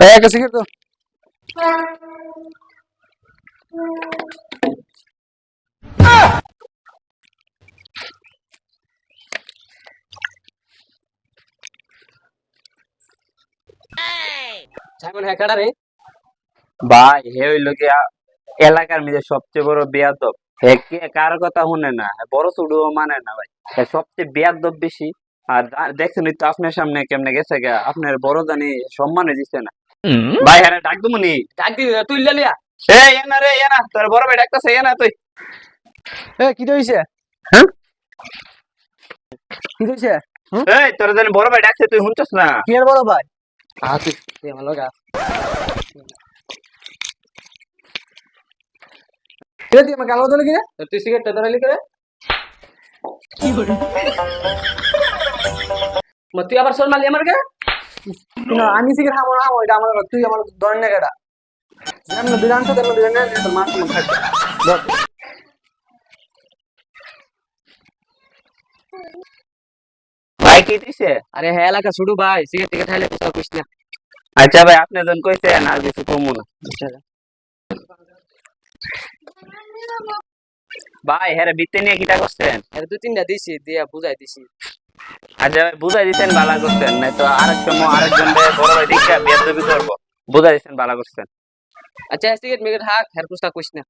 একটা সিগারেট তো। সাইমন হ্যাকাডা রে? ভাই হে হইল গিয়া এলাকার মধ্যে সবচেয়ে বড় বেয়াদব। হে কে কার কথা শুনে না। বড় ছোট মানে না ভাই। সবচেয়ে বেয়াদব বেশি। আর দেখছেন তো আপনার সামনে কেমনে গেছে গা আপনার বড় জানি সম্মানে দিচ্ছে না। ভাই হ্যাঁ ডাক দুমনি ডাক দি তুই লিয়া। এ এনা রে এনা তোর বড় ভাই ডাকতেছে এনা তুই। এ কি হইছে? হ্যাঁ? কি হইছে? এই তোর জানি বড় ভাই ডাকছে তুই শুনছস না? কি এর বড় ভাই? আ তুই তুই আমার লগা। কে তুই আমাকে আলো দিলে কি রে? তুই সিগারেটটা ধরাইলি করে মা তুই আবার সর মারলি আমার কে না আমি সিগারেট খাব না এটা আমার তুই আমার ধরেন না কেডা। যেমন দুই আনছো তেমন দুই না তোর মাছ মন ভাই কি দিছে? আরে হ্যাঁ এলাকা ছুটু ভাই সিগারেট টিকে খাইলে না। আচ্ছা ভাই আপনি জন কইছেন আর কিছু কমু না। ভাই হ্যাঁ বিতে নিয়ে কিটা করছেন? আরে দুই তিনটা দিছি দিয়া বুঝাই দিছি। আচ্ছা ভাই, বুঝাই দিচ্ছেন বালা করছেন। নাই তো আরেক সময় আরেকজন বড় ভাই দিচ্ছেন বালা করছেন। আচ্ছা সিগারেট মিগারেট হাক না।